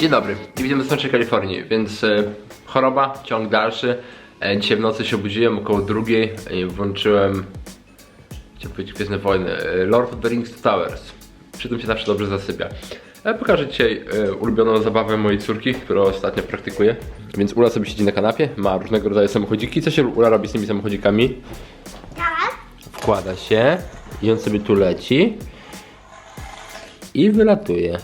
Dzień dobry i witam w Słonecznej Kalifornii, więc e, choroba, ciąg dalszy. E, dzisiaj w nocy się obudziłem około drugiej i włączyłem, chciałem powiedzieć Gwiezdne Wojny, e, Lord of the Rings Towers. Przy tym się zawsze dobrze zasypia. E, pokażę dzisiaj e, ulubioną zabawę mojej córki, którą ostatnio praktykuję. Więc Ula sobie siedzi na kanapie, ma różnego rodzaju samochodziki. Co się Ula robi z tymi samochodzikami? Wkłada się i on sobie tu leci i wylatuje.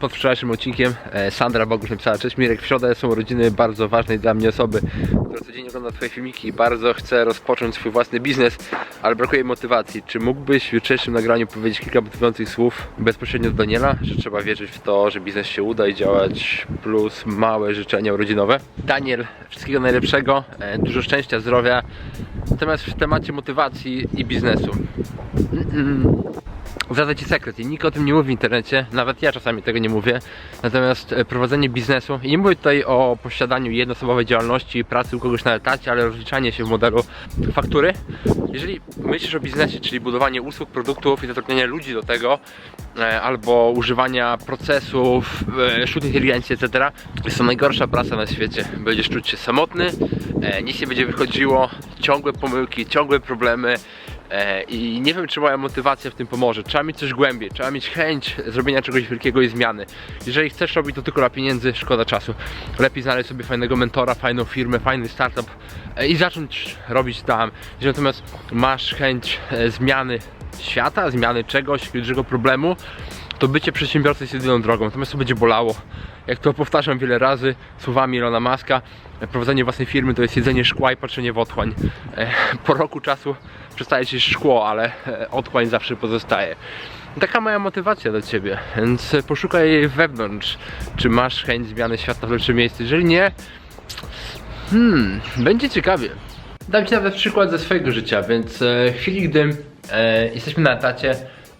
Pod wczorajszym odcinkiem e, Sandra Bogusz napisała Cześć Mirek, w środę są urodziny bardzo ważnej dla mnie osoby, która codziennie ogląda Twoje filmiki i bardzo chce rozpocząć swój własny biznes, ale brakuje motywacji. Czy mógłbyś w jutrzejszym nagraniu powiedzieć kilka motywujących słów bezpośrednio do Daniela, że trzeba wierzyć w to, że biznes się uda i działać plus małe życzenia urodzinowe? Daniel, wszystkiego najlepszego, e, dużo szczęścia, zdrowia. Natomiast w temacie motywacji i biznesu. Zdradzę Ci sekret i nikt o tym nie mówi w internecie, nawet ja czasami tego nie mówię. Natomiast e, prowadzenie biznesu, i nie mówię tutaj o posiadaniu jednoosobowej działalności, pracy u kogoś na etacie, ale rozliczanie się w modelu faktury. Jeżeli myślisz o biznesie, czyli budowanie usług, produktów i zatrudnianie ludzi do tego, e, albo używania procesów, e, sztucznej inteligencji, etc., jest to najgorsza praca na świecie. Będziesz czuć się samotny, nic nie będzie wychodziło, ciągłe pomyłki, ciągłe problemy. E, I nie wiem, czy moja motywacja w tym pomoże. Trzeba mieć coś głębiej, trzeba mieć chęć zrobienia czegoś wielkiego i zmiany. Jeżeli chcesz robić to tylko dla pieniędzy, szkoda czasu. Lepiej znaleźć sobie fajnego mentora, fajną firmę, fajny startup e, i zacząć robić tam. Jeżeli natomiast masz chęć e, zmiany świata, zmiany czegoś, dużego problemu, to bycie przedsiębiorcą jest jedyną drogą. Natomiast to będzie bolało. Jak to powtarzam wiele razy słowami Elona Muska, prowadzenie własnej firmy to jest jedzenie szkła i patrzenie w otchłań. E, Po roku czasu przestaje się szkło, ale e, otchłań zawsze pozostaje. Taka moja motywacja do Ciebie, więc poszukaj jej wewnątrz. Czy masz chęć zmiany świata w lepsze miejsce? Jeżeli nie, hmm, będzie ciekawie. Dam Ci nawet przykład ze swojego życia, więc e, w chwili, gdy e, jesteśmy na etacie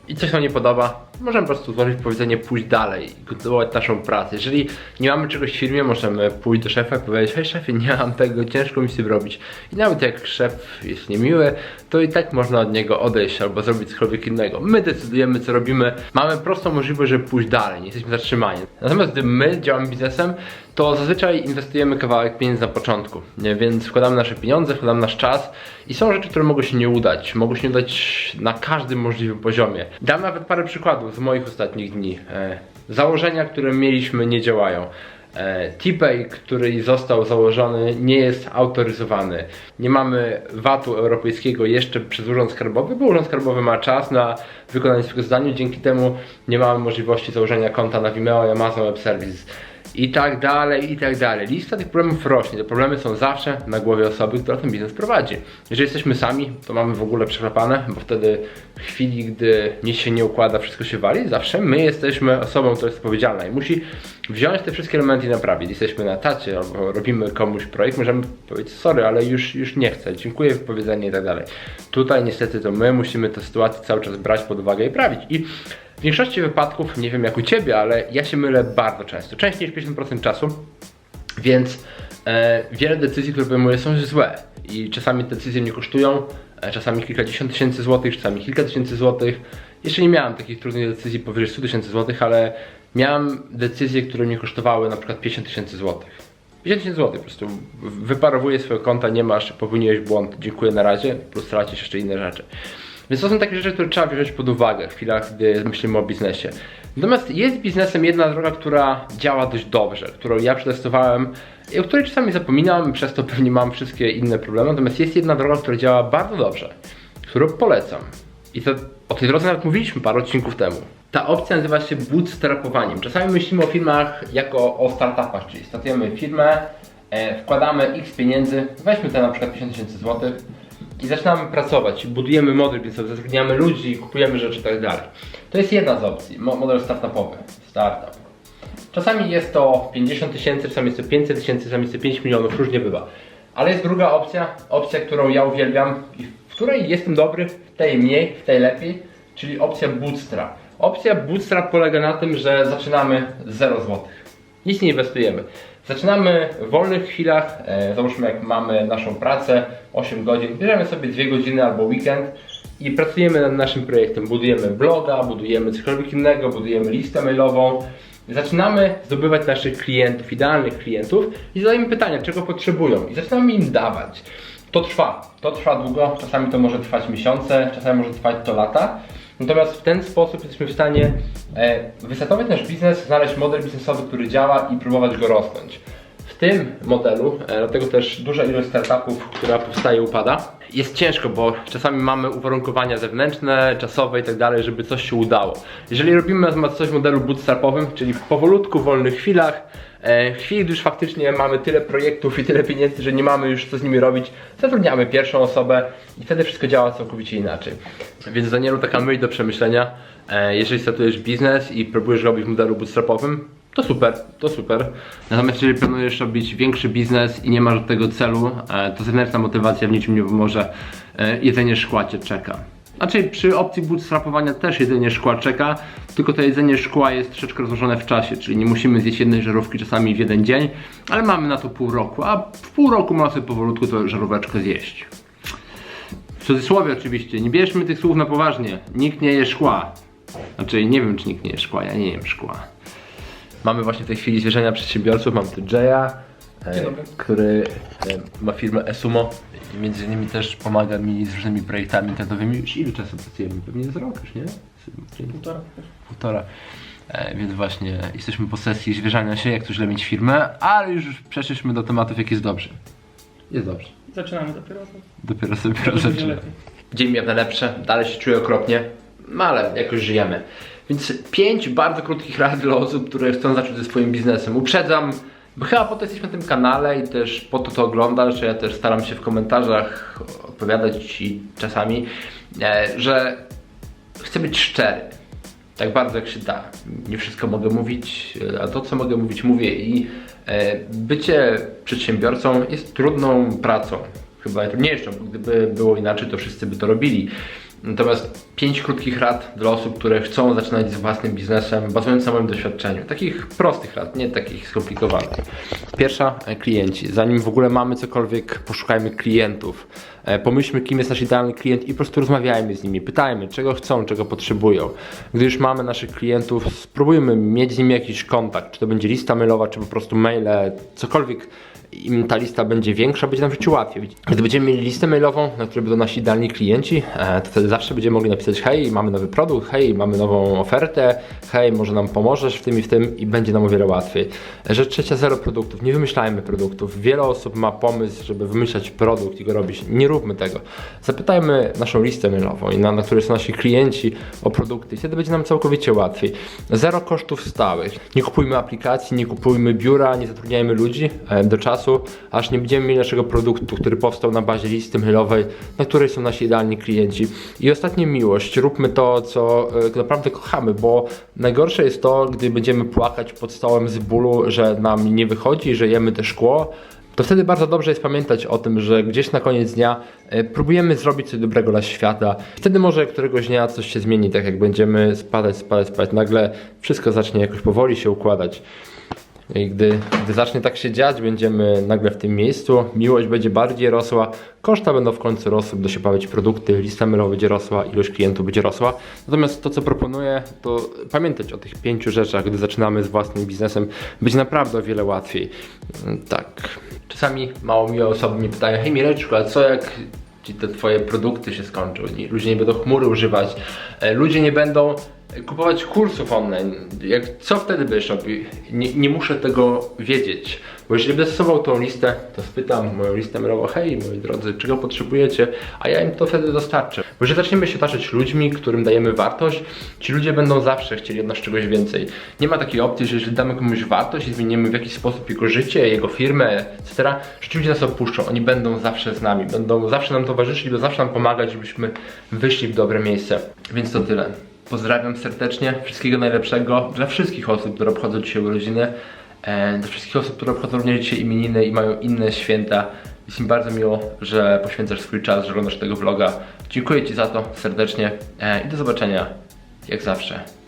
i coś nam nie podoba, możemy po prostu złożyć powiedzenie pójść dalej i kontynuować naszą pracę. Jeżeli nie mamy czegoś w firmie, możemy pójść do szefa i powiedzieć, hej szefie, nie mam tego, ciężko mi z tym robić. I nawet jak szef jest niemiły, to i tak można od niego odejść albo zrobić cokolwiek innego. My decydujemy, co robimy, mamy prostą możliwość, żeby pójść dalej, nie jesteśmy zatrzymani. Natomiast gdy my działamy biznesem, to zazwyczaj inwestujemy kawałek pieniędzy na początku, nie? więc wkładamy nasze pieniądze, wkładamy nasz czas i są rzeczy, które mogą się nie udać, mogą się nie udać na każdym możliwym poziomie. Dam nawet parę przykładów z moich ostatnich dni. E, założenia, które mieliśmy nie działają. E, który został założony, nie jest autoryzowany. Nie mamy VAT-u europejskiego jeszcze przez Urząd Skarbowy, bo Urząd Skarbowy ma czas na wykonanie swojego zadania. Dzięki temu nie mamy możliwości założenia konta na Vimeo i Amazon Web Services. I tak dalej, i tak dalej. Lista tych problemów rośnie. Te problemy są zawsze na głowie osoby, która ten biznes prowadzi. Jeżeli jesteśmy sami, to mamy w ogóle przechlapane, bo wtedy w chwili, gdy nic się nie układa, wszystko się wali, zawsze my jesteśmy osobą, która jest odpowiedzialna i musi wziąć te wszystkie elementy i naprawić. Jesteśmy na tacie albo robimy komuś projekt, możemy powiedzieć sorry, ale już, już nie chcę, dziękuję, wypowiedzenie i tak dalej. Tutaj niestety to my musimy tę sytuację cały czas brać pod uwagę i prawić. I w większości wypadków, nie wiem jak u Ciebie, ale ja się mylę bardzo często, częściej niż 50% czasu, więc e, wiele decyzji, które podejmuję są złe i czasami te decyzje mnie kosztują, e, czasami kilkadziesiąt tysięcy złotych, czasami kilka tysięcy złotych. Jeszcze nie miałem takich trudnych decyzji powyżej 100 tysięcy złotych, ale miałem decyzje, które mnie kosztowały na przykład 50 tysięcy złotych. 50 tysięcy złotych po prostu wyparowuję swojego konta, nie masz, popełniłeś błąd, dziękuję na razie, plus tracisz jeszcze inne rzeczy. Więc to są takie rzeczy, które trzeba wziąć pod uwagę w chwilach, gdy myślimy o biznesie. Natomiast jest biznesem jedna droga, która działa dość dobrze, którą ja przetestowałem i o której czasami zapominam, przez to pewnie mam wszystkie inne problemy. Natomiast jest jedna droga, która działa bardzo dobrze, którą polecam. I to, o tej drodze nawet mówiliśmy parę odcinków temu. Ta opcja nazywa się bootstrapowaniem. Czasami myślimy o firmach jako o startupach, czyli startujemy firmę, e, wkładamy x pieniędzy, weźmy te na przykład 50 tysięcy złotych, i zaczynamy pracować, budujemy model biznesowy, zatrudniamy ludzi, kupujemy rzeczy i tak. To jest jedna z opcji, mo- model startupowy, startup. Czasami jest to 50 tysięcy, czasami jest to 500 tysięcy, czasami jest to 5 milionów, różnie bywa. Ale jest druga opcja, opcja, którą ja uwielbiam i w której jestem dobry, w tej mniej, w tej lepiej, czyli opcja bootstrap. Opcja bootstrap polega na tym, że zaczynamy z 0 zł. Nic nie inwestujemy. Zaczynamy w wolnych chwilach, e, załóżmy jak mamy naszą pracę 8 godzin, bierzemy sobie 2 godziny albo weekend i pracujemy nad naszym projektem. Budujemy bloga, budujemy cokolwiek innego, budujemy listę mailową. Zaczynamy zdobywać naszych klientów, idealnych klientów i zadajemy pytania, czego potrzebują i zaczynamy im dawać. To trwa, to trwa długo, czasami to może trwać miesiące, czasami może trwać to lata. Natomiast w ten sposób jesteśmy w stanie e, wysetować nasz biznes, znaleźć model biznesowy, który działa i próbować go rozwinąć. W tym modelu, e, dlatego też duża ilość startupów, która powstaje, upada. Jest ciężko, bo czasami mamy uwarunkowania zewnętrzne, czasowe i tak dalej, żeby coś się udało. Jeżeli robimy natomiast coś w modelu bootstrapowym, czyli powolutku, w wolnych chwilach, w chwili, gdy już faktycznie mamy tyle projektów i tyle pieniędzy, że nie mamy już co z nimi robić, zatrudniamy pierwszą osobę i wtedy wszystko działa całkowicie inaczej. Więc Danielu, taka myśl do przemyślenia. E, Jeżeli startujesz biznes i próbujesz robić w modelu bootstrapowym, to super, to super. Natomiast jeżeli planujesz robić większy biznes i nie masz do tego celu, e, to zewnętrzna motywacja w niczym nie pomoże. E, Jedzenie szkła cię czeka. Znaczy przy opcji bootstrapowania też jedzenie szkła czeka, tylko to jedzenie szkła jest troszeczkę rozłożone w czasie, czyli nie musimy zjeść jednej żarówki czasami w jeden dzień, ale mamy na to pół roku, a w pół roku można sobie powolutku tę żaróweczkę zjeść. W cudzysłowie oczywiście, nie bierzmy tych słów na poważnie. Nikt nie je szkła. Znaczy nie wiem czy nikt nie je szkła, ja nie jem szkła. Mamy właśnie w tej chwili zwierzenia przedsiębiorców, mam tu Jaya. Który e, ma firmę Esumo i między innymi też pomaga mi z różnymi projektami internetowymi. Już ile czasu pracujemy? Pewnie z rok już, nie? Półtora. Półtora. E, więc właśnie jesteśmy po sesji zwierzania się, jak to źle mieć firmę, ale już przeszliśmy do tematów jak jest dobrze. Jest dobrze. Zaczynamy dopiero. Dopiero sobie będzie zaczynamy. Dzień miał najlepsze, dalej się czuję okropnie, no ale jakoś żyjemy. Więc pięć bardzo krótkich rad dla osób, które chcą zacząć ze swoim biznesem. Uprzedzam, bo chyba po to jesteśmy na tym kanale i też po to to oglądasz, że ja też staram się w komentarzach odpowiadać Ci czasami, e, że chcę być szczery. Tak bardzo jak się da. Nie wszystko mogę mówić, e, a to co mogę mówić, mówię i e, bycie przedsiębiorcą jest trudną pracą. Chyba najtrudniejszą, bo gdyby było inaczej, to wszyscy by to robili. Natomiast pięć krótkich rad dla osób, które chcą zaczynać z własnym biznesem, bazując na moim doświadczeniu. Takich prostych rad, nie takich skomplikowanych. Pierwsza, e, klienci. Zanim w ogóle mamy cokolwiek, poszukajmy klientów. E, Pomyślmy, kim jest nasz idealny klient i po prostu rozmawiajmy z nimi. Pytajmy, czego chcą, czego potrzebują. Gdy już mamy naszych klientów, spróbujmy mieć z nimi jakiś kontakt. Czy to będzie lista mailowa, czy po prostu maile, cokolwiek im ta lista będzie większa, będzie nam w życiu łatwiej. Gdy będziemy mieli listę mailową, na której będą nasi idealni klienci, e, to wtedy zawsze będziemy mogli napisać hej, mamy nowy produkt, hej, mamy nową ofertę, hej, może nam pomożesz w tym i w tym i będzie nam o wiele łatwiej. Rzecz trzecia, zero produktów. Nie wymyślajmy produktów. Wiele osób ma pomysł, żeby wymyślać produkt i go robić. Nie róbmy tego. Zapytajmy naszą listę mailową, na, na której są nasi klienci o produkty i wtedy będzie nam całkowicie łatwiej. Zero kosztów stałych. Nie kupujmy aplikacji, nie kupujmy biura, nie zatrudniajmy ludzi e, do czasu, aż nie będziemy mieli naszego produktu, który powstał na bazie listy mailowej, na której są nasi idealni klienci. I ostatnie miłość. Róbmy to, co e, naprawdę kochamy, bo najgorsze jest to, gdy będziemy płakać pod stołem z bólu, że nam nie wychodzi, że jemy te szkło, to wtedy bardzo dobrze jest pamiętać o tym, że gdzieś na koniec dnia e, próbujemy zrobić coś dobrego dla świata. Wtedy może któregoś dnia coś się zmieni, tak jak będziemy spadać, spadać, spadać. Nagle wszystko zacznie jakoś powoli się układać. I gdy, gdy zacznie tak się dziać, będziemy nagle w tym miejscu, miłość będzie bardziej rosła, koszta będą w końcu rosły, będą się pojawiać produkty, lista mailowa będzie rosła, ilość klientów będzie rosła. Natomiast to, co proponuję, to pamiętać o tych pięciu rzeczach, gdy zaczynamy z własnym biznesem, będzie naprawdę o wiele łatwiej. Mm, Tak. Czasami mało miłe osoby mnie pytają, hej Mireczku, a co jak ci te twoje produkty się skończą? Ludzie nie będą chmury używać, e, ludzie nie będą kupować kursów online. Jak, co wtedy będziesz robił? Nie, nie muszę tego wiedzieć. Bo jeżeli będę stosował tą listę, to spytam moją listę mailową, hej moi drodzy, czego potrzebujecie, a ja im to wtedy dostarczę. Bo jeżeli zaczniemy się otaczać ludźmi, którym dajemy wartość, ci ludzie będą zawsze chcieli od nas czegoś więcej. Nie ma takiej opcji, że jeżeli damy komuś wartość i zmienimy w jakiś sposób jego życie, jego firmę, etc., że ludzie nas opuszczą. Oni będą zawsze z nami, będą zawsze nam towarzyszyć, będą zawsze nam pomagać, żebyśmy wyszli w dobre miejsce. Więc to tyle. Pozdrawiam serdecznie, wszystkiego najlepszego dla wszystkich osób, które obchodzą dzisiaj urodziny, e, dla wszystkich osób, które obchodzą również dzisiaj imieniny i mają inne święta. Jest mi bardzo miło, że poświęcasz swój czas, że oglądasz tego vloga. Dziękuję Ci za to serdecznie e, i do zobaczenia jak zawsze